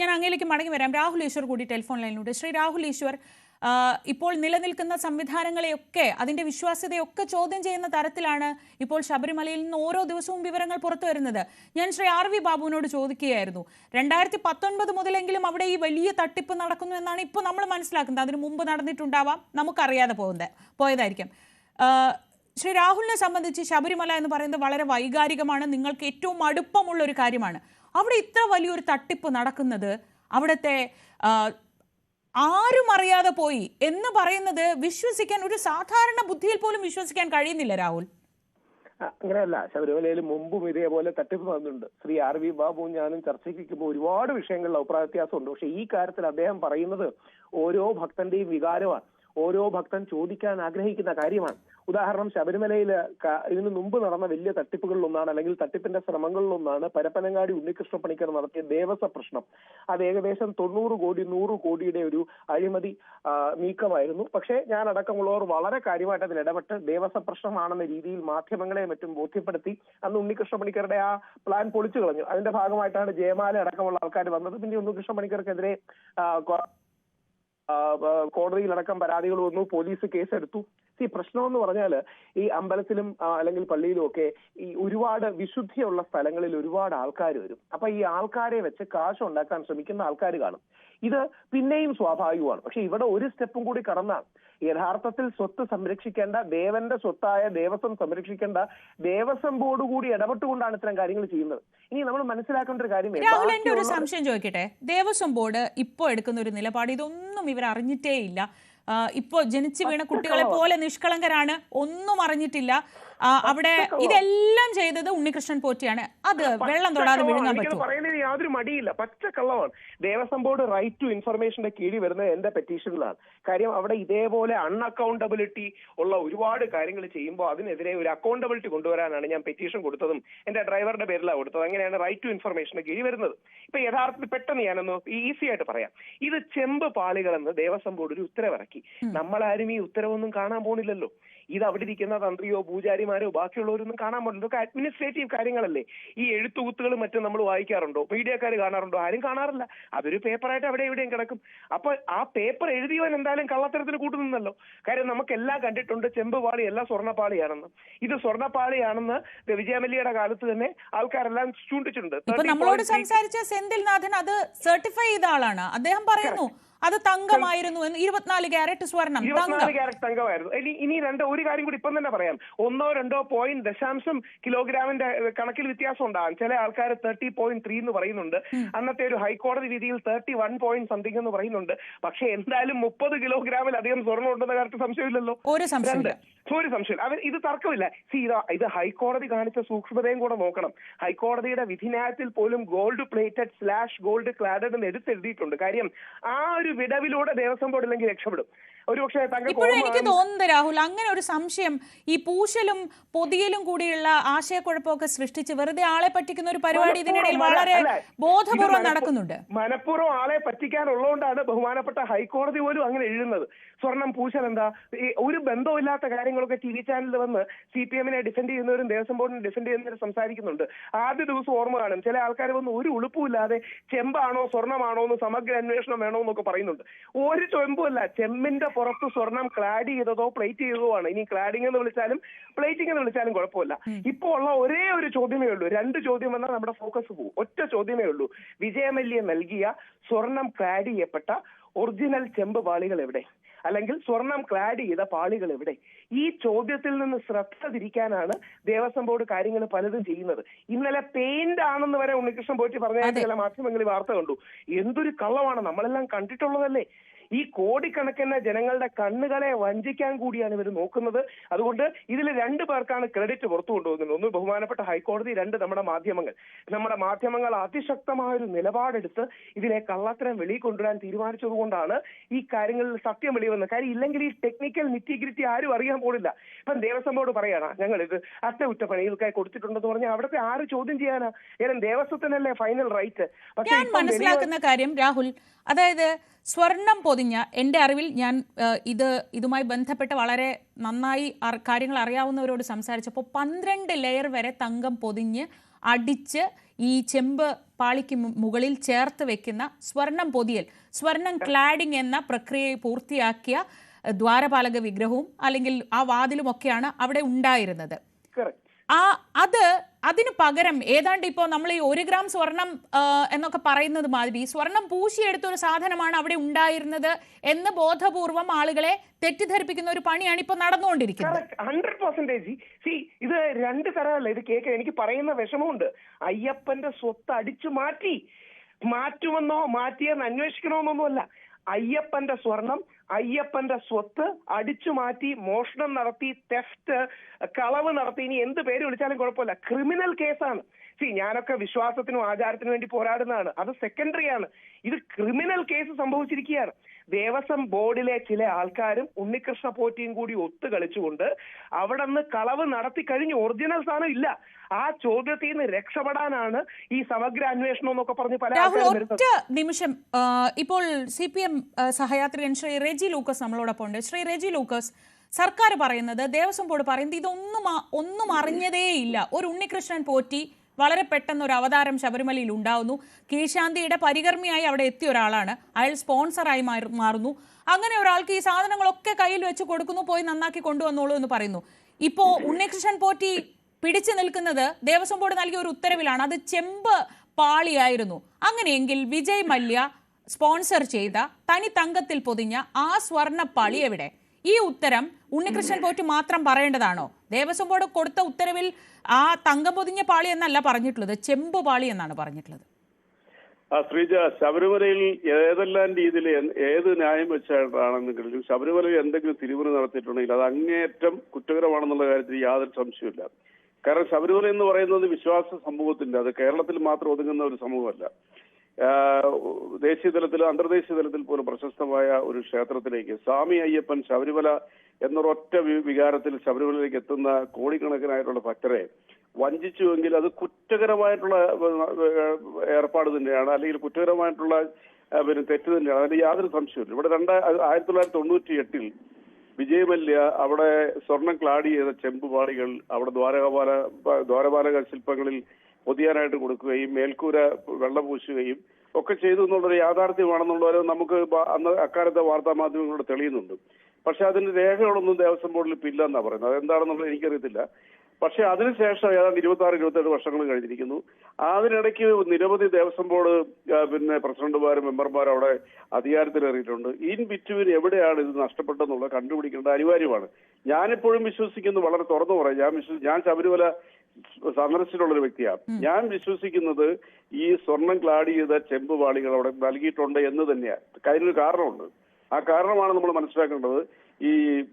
ഞാൻ അങ്ങയിലേക്ക് മടങ്ങി വരാം. രാഹുൽ ഈശ്വർ കൂടി ടെലിഫോൺ ലൈനിലൂടെ ശ്രീ രാഹുൽ ഈശ്വർ ഇപ്പോൾ നിലനിൽക്കുന്ന സംവിധാനങ്ങളെയൊക്കെ അതിന്റെ വിശ്വാസ്യതയൊക്കെ ചോദ്യം ചെയ്യുന്ന തരത്തിലാണ് ഇപ്പോൾ ശബരിമലയിൽ നിന്ന് ഓരോ ദിവസവും വിവരങ്ങൾ പുറത്തു വരുന്നത്. ഞാൻ ശ്രീ ആർ വി ബാബുവിനോട് ചോദിക്കുകയായിരുന്നു. രണ്ടായിരത്തി പത്തൊൻപത് മുതലെങ്കിലും അവിടെ ഈ വലിയ തട്ടിപ്പ് നടക്കുന്നു എന്നാണ് ഇപ്പോൾ നമ്മൾ മനസ്സിലാക്കുന്നത്. അതിനു മുമ്പ് നടന്നിട്ടുണ്ടാവാം നമുക്കറിയാതെ പോകുന്നത് പോയതായിരിക്കും. ശ്രീ രാഹുലിനെ സംബന്ധിച്ച് ശബരിമല എന്ന് പറയുന്നത് വളരെ വൈകാരികമാണ്. നിങ്ങൾക്ക് ഏറ്റവും അടുപ്പമുള്ള ഒരു കാര്യമാണ്. അവിടെ ഇത്ര വലിയൊരു തട്ടിപ്പ് നടക്കുന്നത് അവിടുത്തെ ആരും അറിയാതെ പോയി എന്ന് പറയുന്നത് വിശ്വസിക്കാൻ ഒരു സാധാരണ ബുദ്ധിയിൽ പോലും വിശ്വസിക്കാൻ കഴിയുന്നില്ല രാഹുൽ. അങ്ങനെയല്ല. ശബരിമലയിൽ മുമ്പും ഇതേപോലെ തട്ടിപ്പ് നടന്നിട്ടുണ്ട് ശ്രീ ആർ വി ബാബുവും ഞാനും ചർച്ചയ്ക്ക് നിൽക്കുമ്പോൾ ഒരുപാട് വിഷയങ്ങളിൽ അഭിപ്രായ വ്യത്യാസമുണ്ട്. പക്ഷെ ഈ കാര്യത്തിൽ അദ്ദേഹം പറയുന്നത് ഓരോ ഭക്തന്റെയും വികാരമാണ്. ഓരോ ഭക്തൻ ചോദിക്കാൻ ആഗ്രഹിക്കുന്ന കാര്യമാണ്. ഉദാഹരണം ശബരിമലയിൽ ഇതിനു മുമ്പ് നടന്ന വലിയ തട്ടിപ്പുകളിൽ ഒന്നാണ് അല്ലെങ്കിൽ തട്ടിപ്പിന്റെ ശ്രമങ്ങളിലൊന്നാണ് പരപ്പനങ്ങാടി ഉണ്ണികൃഷ്ണ പണിക്കർ നടത്തിയ ദേവസ്വ പ്രശ്നം. അത് ഏകദേശം തൊണ്ണൂറ് കോടി നൂറ് കോടിയുടെ ഒരു അഴിമതി നീക്കമായിരുന്നു. പക്ഷേ ഞാൻ അടക്കമുള്ളവർ വളരെ കാര്യമായിട്ട് അതിൽ ഇടപെട്ട് ദേവസ്വ പ്രശ്നമാണെന്ന രീതിയിൽ മാധ്യമങ്ങളെ മറ്റും ബോധ്യപ്പെടുത്തി അന്ന് ഉണ്ണികൃഷ്ണ പണിക്കരുടെ ആ പ്ലാൻ പൊളിച്ചു കളഞ്ഞു. അതിന്റെ ഭാഗമായിട്ടാണ് ജയമാല അടക്കമുള്ള ആൾക്കാർ വന്നത്. പിന്നെ ഉണ്ണികൃഷ്ണ പണിക്കർക്കെതിരെ കോടതിയിലടക്കം പരാതികൾ വന്നു. പോലീസ് കേസെടുത്തു. ഈ പ്രശ്നം എന്ന് പറഞ്ഞാൽ ഈ അമ്പലത്തിലും അല്ലെങ്കിൽ പള്ളിയിലും ഒക്കെ ഈ ഒരുപാട് വിശുദ്ധിയുള്ള സ്ഥലങ്ങളിൽ ഒരുപാട് ആൾക്കാർ വരും. അപ്പൊ ഈ ആൾക്കാരെ വെച്ച് കാശ് ഉണ്ടാക്കാൻ ശ്രമിക്കുന്ന ആൾക്കാർ കാണും. ഇത് പിന്നെയും സ്വാഭാവികമാണ്. പക്ഷെ ഇവിടെ ഒരു സ്റ്റെപ്പും കൂടി കടന്നാൽ യഥാർത്ഥത്തിൽ സ്വത്ത് സംരക്ഷിക്കേണ്ട ദേവന്റെ സ്വത്തായ ദേവസ്വം സംരക്ഷിക്കേണ്ട ദേവസ്വം ബോർഡ് കൂടി ഇടപെട്ടുകൊണ്ടാണ് ഇത്തരം കാര്യങ്ങൾ ചെയ്യുന്നത്. ഇനി നമ്മൾ മനസ്സിലാക്കേണ്ട ഒരു കാര്യം രാഹുൽ എന്റെ ഒരു സംശയം ചോദിക്കട്ടെ? ദേവസ്വം ബോർഡ് ഇപ്പോൾ എടുക്കുന്ന ഒരു നിലപാട് ഇതൊന്നും ഇവർ അറിഞ്ഞിട്ടേ ഇല്ല ഇപ്പോ ജനിച്ചു വീണ കുട്ടികളെ പോലെ നിഷ്കളങ്കരാണ് ഒന്നും അറിഞ്ഞിട്ടില്ല. അവിടെ ഇതെല്ലാം ചെയ്തത് ഉണ്ണികൃഷ്ണൻ പോറ്റിയാണ്. അത് വെള്ളം തൊടാതെ വിഴുങ്ങാൻ പറയുന്നതിന് യാതൊരു മടിയില്ല. പച്ച കള്ളമാണ് ദേവസ്വം ബോർഡ് റൈറ്റ് ടു ഇൻഫർമേഷന്റെ കീഴിൽ വരുന്നത് എന്റെ പെറ്റീഷനിലാണ് കാര്യം അവിടെ ഇതേപോലെ അൺഅക്കൗണ്ടബിലിറ്റി ഉള്ള ഒരുപാട് കാര്യങ്ങൾ ചെയ്യുമ്പോൾ അതിനെതിരെ ഒരു അക്കൗണ്ടബിലിറ്റി കൊണ്ടുവരാനാണ് ഞാൻ പെറ്റീഷൻ കൊടുത്തതും എന്റെ ഡ്രൈവറുടെ പേരിലാണ് കൊടുത്തത്. അങ്ങനെയാണ് റൈറ്റ് ടു ഇൻഫർമേഷന്റെ കീഴിൽ വരുന്നത്. ഇപ്പൊ യഥാർത്ഥത്തിൽ പെട്ടെന്ന് ഞാനൊന്ന് ഈസി ആയിട്ട് പറയാം. ഇത് ചെമ്പ് പാളികളെന്ന് ദേവസ്വം ബോർഡ് ഒരു ഉത്തരവിറക്കി. നമ്മളാരും ഈ ഉത്തരവൊന്നും കാണാൻ പോണില്ലല്ലോ. ഇത് അവിടെ ഇരിക്കുന്ന തന്ത്രിയോ പൂജാരിമാരോ ബാക്കിയുള്ളവരൊന്നും കാണാൻ പാടില്ല ഇതൊക്കെ അഡ്മിനിസ്ട്രേറ്റീവ് കാര്യങ്ങളല്ലേ? ഈ എഴുത്തുകുത്തുകളും മറ്റും നമ്മൾ വായിക്കാറുണ്ടോ? മീഡിയക്കാർ കാണാറുണ്ടോ? ആരും കാണാറില്ല. അതൊരു പേപ്പറായിട്ട് അവിടെ എവിടെയും കിടക്കും. അപ്പൊ ആ പേപ്പർ എഴുതിയവൻ എന്തായാലും കള്ളത്തരത്തിന് കൂട്ടുനിന്നല്ലോ. കാര്യം നമുക്ക് എല്ലാം കണ്ടിട്ടുണ്ട് ചെമ്പുപാളി എല്ലാം സ്വർണപ്പാളിയാണെന്ന്. ഇത് സ്വർണപ്പാളിയാണെന്ന് വിജയമല്ലിയുടെ കാലത്ത് തന്നെ ആൾക്കാരെല്ലാം ചൂണ്ടിച്ചിട്ടുണ്ട്. നമ്മളോട് സംസാരിച്ച സെന്തിൽനാഥൻ അത് സർട്ടിഫൈ ചെയ്ത ആളാണ്. അദ്ദേഹം പറയുന്നു അത് തങ്കമായിരുന്നു എന്ന്. ഇരുപത്തിനാല് ക്യാരറ്റ് സ്വർണം ഇരുപത്തിനാല് ക്യാരറ്റ് തങ്കമായിരുന്നു. ഇനി ഇനി രണ്ട് ഒരു കാര്യം കൂടി ഇപ്പം തന്നെ പറയാം. ഒന്നോ രണ്ടോ പോയിന്റ് ദശാംശം കിലോഗ്രാമിന്റെ കണക്കിൽ വ്യത്യാസം ഉണ്ടാകും ചില ആൾക്കാർ തേർട്ടി പോയിന്റ് ത്രീ എന്ന് പറയുന്നുണ്ട്. അന്നത്തെ ഒരു ഹൈക്കോടതി വിധിയിൽ തേർട്ടി വൺ പോയിന്റ് സംതിങ് എന്ന് പറയുന്നുണ്ട്. പക്ഷെ എന്തായാലും മുപ്പത് കിലോഗ്രാമിലധികം സ്വർണം ഉണ്ടെന്ന കാര്യത്തിൽ സംശയമില്ലല്ലോ? ഒരു സംശയമില്ല. ഒരു സംശയം. അവർ ഇത് തർക്കമില്ല. സി ഇതാ ഇത് ഹൈക്കോടതി കാണിച്ച സൂക്ഷ്മതയും കൂടെ നോക്കണം. ഹൈക്കോടതിയുടെ വിധിന്യായത്തിൽ പോലും gold plated slash gold cladded എന്ന് എടുത്തെഴുതിയിട്ടുണ്ട്. കാര്യം ആ ഒരു വിടവിലൂടെ ദേവസ്വം ബോർഡ് ഇല്ലെങ്കിൽ രക്ഷപ്പെടും. ഒരുപക്ഷെ ഇപ്പോഴും എനിക്ക് തോന്നുന്നത് രാഹുൽ അങ്ങനെ ഒരു സംശയം ഈ പൂശലും പൊതിയലും കൂടിയുള്ള ആശയക്കുഴപ്പമൊക്കെ സൃഷ്ടിച്ച് വെറുതെ ആളെ പറ്റിക്കുന്ന ഒരു പരിപാടി ഇതിനിടയിൽ വളരെ ബോധപൂർവം ബോധപൂർവം നടക്കുന്നുണ്ട്. മനഃപൂർവം ആളെ പറ്റിക്കാനുള്ളതുകൊണ്ടാണ് ബഹുമാനപ്പെട്ട ഹൈക്കോടതി പോലും അങ്ങനെ എഴുതുന്നത്. സ്വർണം പൂശൽ എന്താ? ഒരു ബന്ധമില്ലാത്ത കാര്യങ്ങളൊക്കെ ടി വി ചാനലിൽ വന്ന് സി പി എമ്മിനെ ഡിഫെൻഡ് ചെയ്യുന്നവരും ദേവസ്വം ബോർഡിനെ ഡിഫെൻഡ് ചെയ്യുന്നവരും സംസാരിക്കുന്നുണ്ട്. ആദ്യ ദിവസം ഓർമ്മ കാണും ചില ആൾക്കാർ വന്ന് ഒരു ഉളുപ്പുമില്ലാതെ ചെമ്പാണോ സ്വർണമാണോ എന്ന് സമഗ്ര അന്വേഷണം വേണോ എന്നൊക്കെ പറയുന്നുണ്ട്. ഒരു അല്ല ചെമ്മിന്റെ പുറത്ത് സ്വർണം ക്ലാഡ് ചെയ്തതോ പ്ലേറ്റ് ചെയ്തതോ ആണ്. ഇനി ക്ലാഡിംഗ് എന്ന് വിളിച്ചാലും പ്ലേറ്റിംഗ് എന്ന് വിളിച്ചാലും കുഴപ്പമില്ല. ഇപ്പോ ഉള്ള ഒരേ ഒരു ചോദ്യമേ ഉള്ളൂ. രണ്ട് ചോദ്യം വന്നാൽ നമ്മുടെ ഫോക്കസ് പോകും ഒറ്റ ചോദ്യമേ ഉള്ളൂ. വിജയമല്യ നൽകിയ സ്വർണം ക്ലാഡ് ചെയ്യപ്പെട്ട ഒറിജിനൽ ചെമ്പ് പാളികൾ എവിടെ? അല്ലെങ്കിൽ സ്വർണം ക്ലാഡ് ചെയ്ത പാളികൾ എവിടെ? ഈ ചോദ്യത്തിൽ നിന്ന് ശ്രദ്ധ തിരിക്കാനാണ് ദേവസ്വം ബോർഡ് കാര്യങ്ങൾ പലതും ചെയ്യുന്നത്. ഇന്നലെ പെയിന്റ് ആണെന്ന് വരെ ഉണ്ണികൃഷ്ണൻ പോറ്റി പറഞ്ഞ ചില മാധ്യമങ്ങളിൽ വാർത്ത കണ്ടു. എന്തൊരു കള്ളമാണ് നമ്മളെല്ലാം കണ്ടിട്ടുള്ളതല്ലേ? ഈ കോടിക്കണക്കിന് ജനങ്ങളുടെ കണ്ണുകളെ വഞ്ചിക്കാൻ കൂടിയാണ് ഇവർ നോക്കുന്നത്. അതുകൊണ്ട് ഇതിൽ രണ്ടു പേർക്കാണ് ക്രെഡിറ്റ് പുറത്തു കൊണ്ടുപോകുന്നത്. ഒന്ന് ബഹുമാനപ്പെട്ട ഹൈക്കോടതി രണ്ട് നമ്മുടെ മാധ്യമങ്ങൾ. നമ്മുടെ മാധ്യമങ്ങൾ അതിശക്തമായ ഒരു നിലപാടെടുത്ത് ഇതിനെ കള്ളത്തരം വെളിയിൽ കൊണ്ടുവരാൻ തീരുമാനിച്ചതുകൊണ്ടാണ് ഈ കാര്യങ്ങളിൽ സത്യം വെളി വന്നത്. കാര്യം ഇല്ലെങ്കിൽ ഈ ടെക്നിക്കൽ നിറ്റിഗ്രിറ്റി ആരും അറിയാൻ പോലില്ല ഇപ്പം ദേവസ്വം ബോർഡ് പറയണ ഞങ്ങൾ ഇത് അറ്റകുറ്റപ്പണികൾക്കായി കൊടുത്തിട്ടുണ്ടെന്ന് പറഞ്ഞാൽ അവിടുത്തെ ആര് ചോദ്യം ചെയ്യാനാ? ഏതാ ദേവസ്വത്തിനല്ലേ ഫൈനൽ റൈറ്റ് പക്ഷേ മനസ്സിലാക്കുന്ന കാര്യം രാഹുൽ അതായത് സ്വർണം പൊതിഞ്ഞ എന്റെ അറിവിൽ ഞാൻ ഇത് ഇതുമായി ബന്ധപ്പെട്ട് വളരെ നന്നായി കാര്യങ്ങൾ അറിയാവുന്നവരോട് സംസാരിച്ചപ്പോൾ പന്ത്രണ്ട് ലെയർ വരെ തങ്കം പൊതിഞ്ഞ് അടിച്ച് ഈ ചെമ്പ് പാളിക്ക് മുകളിൽ ചേർത്ത് വെക്കുന്ന സ്വർണം പൊതിയൽ. സ്വർണം ക്ലാഡിംഗ് എന്ന പ്രക്രിയ പൂർത്തിയാക്കിയ ദ്വാരപാലക വിഗ്രഹവും അല്ലെങ്കിൽ ആ വാതിലുമൊക്കെയാണ് അവിടെ ഉണ്ടായിരുന്നത്. ആ അത് അതിന് പകരം ഏതാണ്ട് ഇപ്പോൾ നമ്മൾ ഈ ഒരു ഗ്രാം സ്വർണം എന്നൊക്കെ പറയുന്നത് മാതിരി സ്വർണം പൂശിയെടുത്ത ഒരു സാധനമാണ് അവിടെ ഉണ്ടായിരുന്നത് എന്ന് ബോധപൂർവം ആളുകളെ തെറ്റിദ്ധരിപ്പിക്കുന്ന ഒരു പണിയാണ് ഇപ്പൊ നടന്നുകൊണ്ടിരിക്കുന്നത്. ഹൺഡ്രഡ് പെർസെന്റേജ് സി ഇത് രണ്ട് തരമല്ല. ഇത് കേക്ക് എനിക്ക് പറയുന്ന വിഷമമുണ്ട്. അയ്യപ്പന്റെ സ്വത്ത് അടിച്ചു മാറ്റി. മാറ്റുമെന്നോ മാറ്റിയെന്ന് അന്വേഷിക്കണമെന്നൊന്നുമല്ല. അയ്യപ്പന്റെ സ്വർണം അയ്യപ്പന്റെ സ്വത്ത് അടിച്ചു മാറ്റി മോഷണം നടത്തി തെഫ്റ്റ് കളവ് നടത്തി. ഇനി എന്ത് പേര് വിളിച്ചാലും കുഴപ്പമില്ല. ക്രിമിനൽ കേസാണ് സി ഞാനൊക്കെ വിശ്വാസത്തിനും ആചാരത്തിനും വേണ്ടി പോരാടുന്നതാണ്. അത് സെക്കൻഡറി ആണ്. ഇത് ക്രിമിനൽ കേസ് സംഭവിച്ചിരിക്കുകയാണ്. ദേവസ്വം ബോർഡിലെ ചില ആൾക്കാരും ഉണ്ണികൃഷ്ണ പോറ്റിയും കൂടി ഒത്തു കളിച്ചുകൊണ്ട് അവിടെ നിന്ന് കളവ് നടത്തി കഴിഞ്ഞ് ഒറിജിനൽ സാധനം ഇല്ല. ആ ചോദ്യത്തിൽ നിന്ന് രക്ഷപ്പെടാനാണ് ഈ സമഗ്ര അന്വേഷണം എന്നൊക്കെ പറഞ്ഞ് പല നിമിഷം. ഇപ്പോൾ സി പി എം സഹയാത്രികൻ ശ്രീ റെജി ലൂക്കസ് നമ്മളോടൊപ്പം ഉണ്ട്. ശ്രീ റെജി ലൂക്കസ് സർക്കാർ പറയുന്നത് ദേവസ്വം ബോർഡ് പറയുന്നത് ഇതൊന്നും ഒന്നും അറിഞ്ഞതേയില്ല. ഒരു ഉണ്ണികൃഷ്ണൻ പോറ്റി വളരെ പെട്ടെന്ന് ഒരു അവതാരം ശബരിമലയിൽ ഉണ്ടാവുന്നു. കീഴ്ശാന്തിയുടെ പരികർമ്മിയായി അവിടെ എത്തിയ ഒരാളാണ്. അയാൾ സ്പോൺസറായി മാറു- മാറുന്നു. അങ്ങനെ ഒരാൾക്ക് ഈ സാധനങ്ങളൊക്കെ കയ്യിൽ വെച്ച് കൊടുക്കുന്നു. പോയി നന്നാക്കി കൊണ്ടുവന്നോളൂ എന്ന് പറയുന്നു. ഇപ്പോ ഉണ്ണികൃഷ്ണൻ പോറ്റി പിടിച്ചു നിൽക്കുന്നത് ദേവസ്വം ബോർഡ് നൽകിയ ഒരു ഉത്തരവിലാണ്. അത് ചെമ്പ് പാളിയായിരുന്നു. അങ്ങനെയെങ്കിൽ വിജയ് മല്യ സ്പോൺസർ ചെയ്ത തനി തങ്കത്തിൽ പൊതിഞ്ഞ ആ സ്വർണപ്പാളി എവിടെ? ഈ ഉത്തരം ഉണ്ണികൃഷ്ണൻ പോറ്റ് മാത്രം പറയേണ്ടതാണോ? ദേവസ്വം ബോർഡ് കൊടുത്ത ഉത്തരവിൽ ആ തങ്കം പൊതിഞ്ഞ പാളി എന്നല്ല പറഞ്ഞിട്ടുള്ളത് ചെമ്പ് പാളി എന്നാണ് പറഞ്ഞിട്ടുള്ളത്. ആ ശ്രീജ ശബരിമലയിൽ ഏതെല്ലാം രീതിയിൽ ഏത് ന്യായം വെച്ചാണെന്നെങ്കിലും ശബരിമലയിൽ എന്തെങ്കിലും തിരിമറി നടത്തിയിട്ടുണ്ടെങ്കിൽ അത് അങ്ങേയറ്റം കുറ്റകരമാണെന്നുള്ള കാര്യത്തിൽ യാതൊരു സംശയമില്ല കാരണം ശബരിമല എന്ന് പറയുന്നത് വിശ്വാസ സമൂഹത്തിന്റെ അത് കേരളത്തിൽ മാത്രം ഒതുങ്ങുന്ന ഒരു സമൂഹമല്ല. ദേശീയ തലത്തിൽ അന്തർദേശീയ തലത്തിൽ പോലും പ്രശസ്തമായ ഒരു ക്ഷേത്രത്തിലേക്ക് സ്വാമി അയ്യപ്പൻ ശബരിമല എന്നൊരൊറ്റ വികാരത്തിൽ ശബരിമലയിലേക്ക് എത്തുന്ന കോടിക്കണക്കിനായിട്ടുള്ള ഭക്തരെ വഞ്ചിച്ചുവെങ്കിൽ അത് കുറ്റകരമായിട്ടുള്ള ഏർപ്പാട് തന്നെയാണ്. അല്ലെങ്കിൽ കുറ്റകരമായിട്ടുള്ള പിന്നെ തെറ്റ് തന്നെയാണ്. അതിന് യാതൊരു സംശയമില്ല ഇവിടെ രണ്ട് ആയിരത്തി തൊള്ളായിരത്തി തൊണ്ണൂറ്റി എട്ടിൽ വിജയമല്യ അവിടെ സ്വർണം ക്ലാഡി ചെയ്ത ചെമ്പുപാളികൾ അവിടെ ദ്വാരപാല ദ്വാരപാലക ശില്പങ്ങളിൽ പൊതിയാനായിട്ട് കൊടുക്കുകയും മേൽക്കൂര വെള്ളം പൂശുകയും ഒക്കെ ചെയ്തു എന്നുള്ളൊരു യാഥാർത്ഥ്യമാണെന്നുള്ളത് നമുക്ക് അന്ന് അക്കാലത്തെ വാർത്താ മാധ്യമങ്ങളോട് തെളിയുന്നുണ്ട്. പക്ഷെ അതിന്റെ രേഖകളൊന്നും ദേവസ്വം ബോർഡിൽ ഇപ്പം ഇല്ലെന്നാണ് പറയുന്നത്. അതെന്താണെന്നുള്ളത് എനിക്കറിയത്തില്ല. പക്ഷെ അതിനുശേഷം ഏതാണ്ട് ഇരുപത്തി ആറ് ഇരുപത്തേഴ് വർഷങ്ങൾ കഴിഞ്ഞിരിക്കുന്നു. അതിനിടയ്ക്ക് നിരവധി ദേവസ്വം ബോർഡ് പിന്നെ പ്രസിഡന്റുമാരും മെമ്പർമാരും അവിടെ അധികാരത്തിലേറിയിട്ടുണ്ട്. ഇൻ ബിറ്റ്വീൻ എവിടെയാണ് ഇത് നഷ്ടപ്പെട്ടെന്നുള്ളത് കണ്ടുപിടിക്കേണ്ടത് അനിവാര്യമാണ്. ഞാനിപ്പോഴും വിശ്വസിക്കുന്നു വളരെ തുറന്നു പറയാം. ഞാൻ വിശ്വസി ഞാൻ ശബരിമല സന്ദർശിച്ചിട്ടുള്ള ഒരു വ്യക്തിയാണ് ഞാൻ വിശ്വസിക്കുന്നത് ഈ സ്വർണം ക്ലാഡ് ചെയ്ത ചെമ്പ് പാളികൾ അവിടെ നൽകിയിട്ടുണ്ട് എന്ന് തന്നെയാണ്. അതിനൊരു കാരണമുണ്ട്. ആ കാരണമാണ് നമ്മൾ മനസ്സിലാക്കേണ്ടത്. ഈ